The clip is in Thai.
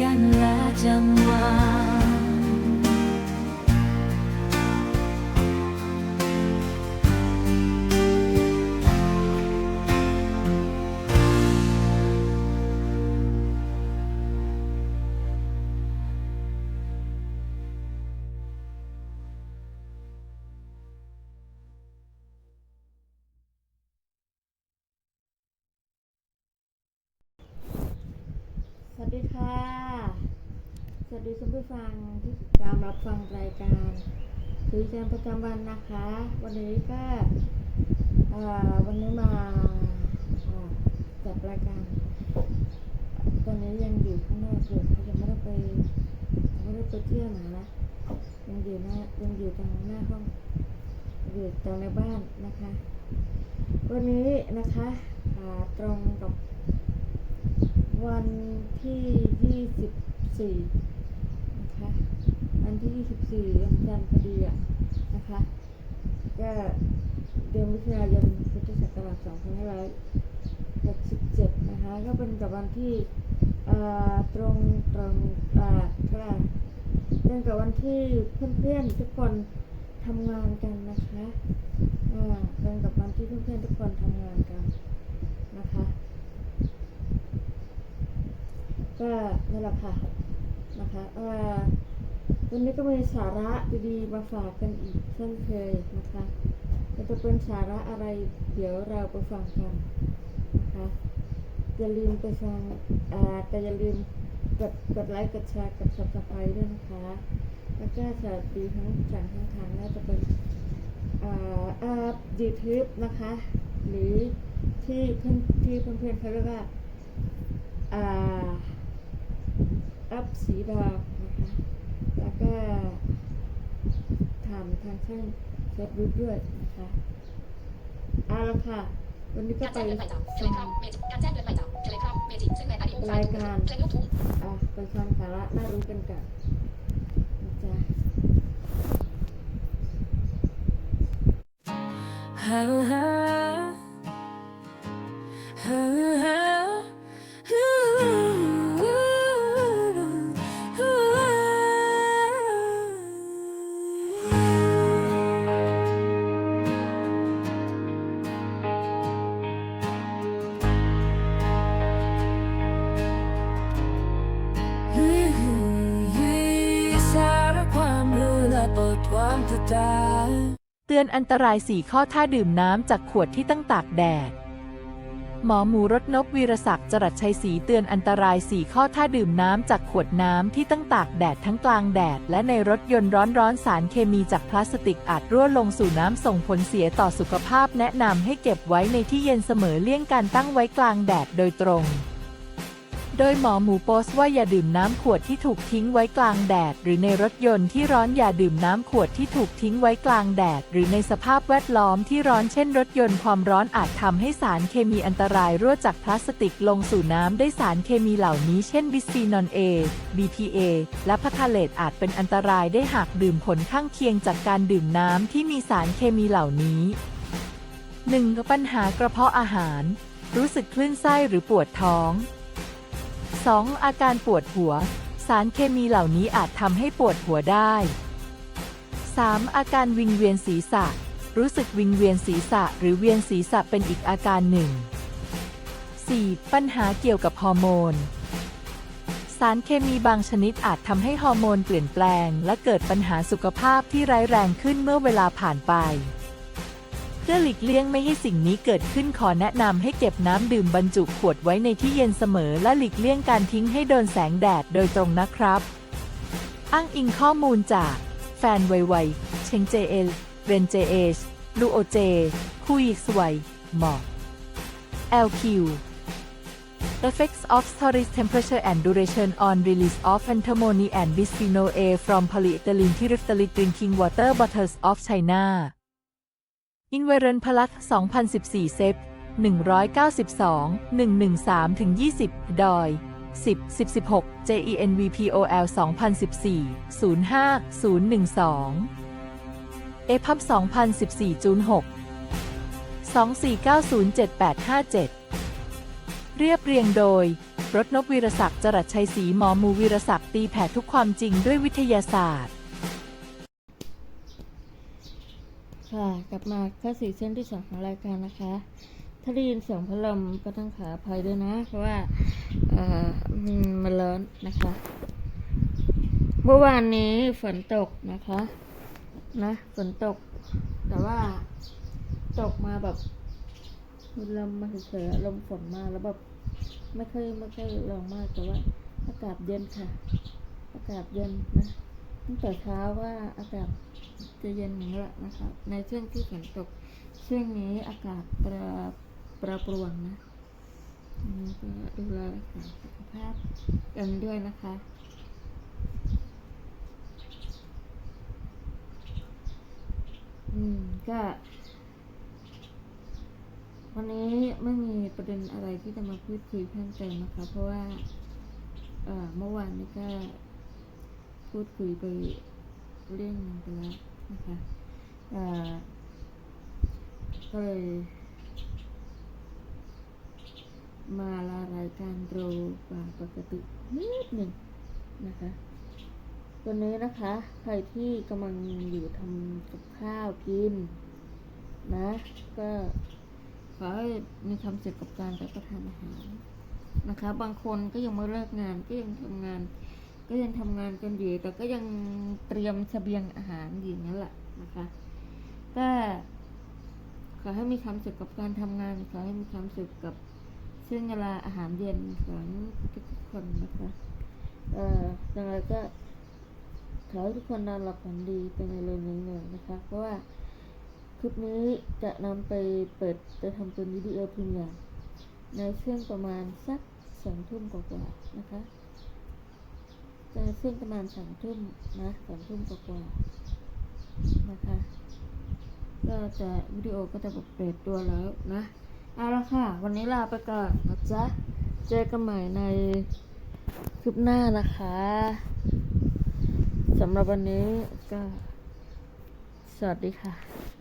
กันและจังหวสวัสดีค่ะ สวัสดีคุณผู้ฟังที่ติดตามรับฟังรายการคุยกันประจำวันนะคะ วันนี้ก็วันนี้มาจัดรายการตอนนี้ยังอยู่ข้างนอกอยู่ค่ะยังไม่ได้ไปไม่ได้ไปเที่ยวไหนนะยังอยู่หน้ายังอยู่ตรงหน้าห้องอยู่ตรงในบ้านนะคะ วันนี้นะคะตรงกับวันที่ 24 วันที่ 24วันจันทร์พอดีอะนะคะ ก็เดือนมิถุนายนพุทธศักราช2567 นะคะ ก็เป็นกับวันที่ตรงตรงอ่าก็เป็นกับวันที่เพื่อนๆทุกคนทำงานกันนะคะอ่าเป็นกับวันที่เพื่อนๆทุกคนทำงานกันนะคะ ก็นั่นแหละค่ะนะคะเออ วันนี้ก็มีสาระดีๆมาฝากกันอีกเช่นเคยนะคะจะเป็นสาระอะไรเดี๋ยวเราไปฟังกันนะคะอย่าลืมไปฟังอ่าแต่อย่าลืมกดกดไลค์กดแชร์กด subscribe ด้วยนะคะแล้วก็สวัสดีทั้งสองทั้งทางน่าจะเป็นอ่าอ่า YouTube นะคะ หรือที่เพื่อนที่เพื่อนๆเขาเรียกว่าอ่าอัพสีดอกนะคะ แล้วก็ทำทางช่องเฟซบุ๊กด้วยนะคะเอาละค่ะ วันนี้ก็การไปแจ้งเตือนใหม่จากเทฟัเลงกราฟเมจิกการแจ้งเตือนใหม่จากเทเลกราฟเมจิกซึ่งในอดีตรายการเพลงลูกทุ่งอะไปฟังสาระน่ารู้กันกันนะจ๊ะส ความทดาเตือนอันตราย 4 ข้อถ้าดื่มน้ำจากขวดที่ตั้งตากแดด หมอหมูรถนกวีรศักดิ์จรัสชัยศรีเตือนอันตราย 4 ข้อถ้าดื่มน้ำจากขวดน้ำที่ตั้งตากแดดทั้งกลางแดด และในรถยนต์ร้อนๆสารเคมีจากพลาสติกอาจรั่วลงสู่น้ำส่งผลเสียต่อสุขภาพ แนะนำให้เก็บไว้ในที่เย็นเสมอเลี่ยงการตั้งไว้กลางแดดโดยตรง โดยหมอหมูโพสต์ว่าอย่าดื่มน้ำขวดที่ถูกทิ้งไว้กลางแดด หรือในรถยนต์ที่ร้อนอย่าดื่มน้ำขวดที่ถูกทิ้งไว้กลางแดด หรือในสภาพแวดล้อมที่ร้อนเช่นรถยนต์ความร้อนอาจทำให้สารเคมีอันตรายรั่วจากพลาสติกลงสู่น้ำได้สารเคมีเหล่านี้เช่นบิสฟีนอลเอ BPA และพาทาเลตอาจเป็นอันตรายได้หากดื่มผลข้างเคียงจากการดื่มน้ำที่มีสารเคมีเหล่านี้ 1. ปัญหากระเพาะอาหาร รู้สึกคลื่นไส้หรือปวดท้อง 2. อาการปวดหัว สารเคมีเหล่านี้อาจทำให้ปวดหัวได้ 3. อาการวิงเวียนศีรษะ รู้สึกวิงเวียนศีรษะหรือเวียนศีรษะเป็นอีกอาการหนึ่ง 4. ปัญหาเกี่ยวกับฮอร์โมน สารเคมีบางชนิดอาจทำให้ฮอร์โมนเปลี่ยนแปลง และเกิดปัญหาสุขภาพที่ร้ายแรงขึ้นเมื่อเวลาผ่านไป พื่อหลีกเลี่ยงไม่ให้สิ่งนี้เกิดขึ้นขอแนะนำให้เก็บน้ำดื่มบรรจุขวดไว้ในที่เย็นเสมอ และหลีกเลี่ยงการทิ้งให้โดนแสงแดดโดยตรงนะครับ อ้างอิงข้อมูลจาก แฟนไวไวเชงเจเอลเรนเจเอชลูโอเจ คุยสวยหมอก LQ Effects of storage temperature and duration on release of antimony and bisphenol A from polyethylene terephthalate drinking water bottles of China อินเวรนพลัส2014 เซฟ 192 113ถึง20 ดอย 10 1016 JENVPOL 2014 05 012เอพับ2014จูน6 24907857 เรียบเรียงโดย รถนกวีรศักดิ์จรัสชัยศรีหมอมูวีรศักดิ์ตีแผ่ทุกความจริงด้วยวิทยาศาสตร์ ค่ะ กลับมาเข้าสู่ช่วงที่สองของรายการนะคะ ถ้าได้ยินเสียงพัดลมก็ต้องขออภัยด้วยนะ เพราะว่าเอ่อมันร้อนนะคะ เมื่อวานนี้ฝนตกนะคะ นะฝนตก แต่ว่าตกมาแบบลมมาเฉยๆลมฝนมาแล้วแบบไม่ค่อยไม่ค่อยแรงมากแต่ว่าอากาศเย็นค่ะ อากาศเย็นนะ ตั้งแต่เช้าว่าอากาศจะเย็นอย่างนี้แหละนะคะ ในช่วงที่ฝนตกช่วงนี้อากาศปรแปรปรวนนะนี้ก็ดูแลรักษาสุขภาพกันด้วยนะคะอืมก็ วันนี้ไม่มีประเด็นอะไรที่จะมาพูดคุยเพิ่มเติมนะคะ เพราะว่า เอ่อเมื่อวานนี้ก็ พูดคุยไปเรื่องนึงไปแล้วนะคะเออก็เลยมาลารายการเร็วกว่าปกตินิดหนึ่งนะคะวันนี้นะคะ ใครที่กำลังอยู่ทำกับข้าวกินนะ ก็ขอให้มีความสุขกับการรับประทานอาหารนะคะ บางคนก็ยังไม่เลิกงานก็ยังทำงาน ก็ยังทำงานกันอยู่แต่ก็ยังเตรียมเสบียงอาหารอยู่นั่นแหละนะคะก็ขอให้มีความสุขกับการทำงาน ขอให้มีความสุขกับช่วงเวลาอาหารเย็นของทุกคนนะคะเอ่อยังไงก็ขอให้ทุกคนนอนหลับฝันดีเป็นในเร็วนี้เลยนะคะ เพราะว่าคลิปนี้จะนำไปเปิดจะทำเป็นวิดีโอพรีเมียร์ในช่วงประมาณสักสองทุ่มกว่าๆนะคะ จะช่วงประมาณสองทุ่มนะสองทุ่มกว่าๆนะคะ ก็จะวิดีโอก็จะเปิดตัวแล้วนะเอาละค่ะ วันนี้ลาไปก่อนนะจ๊ะ เจอกันใหม่ในคลิปหน้านะคะสำหรับวันนี้ก็ สวัสดีค่ะ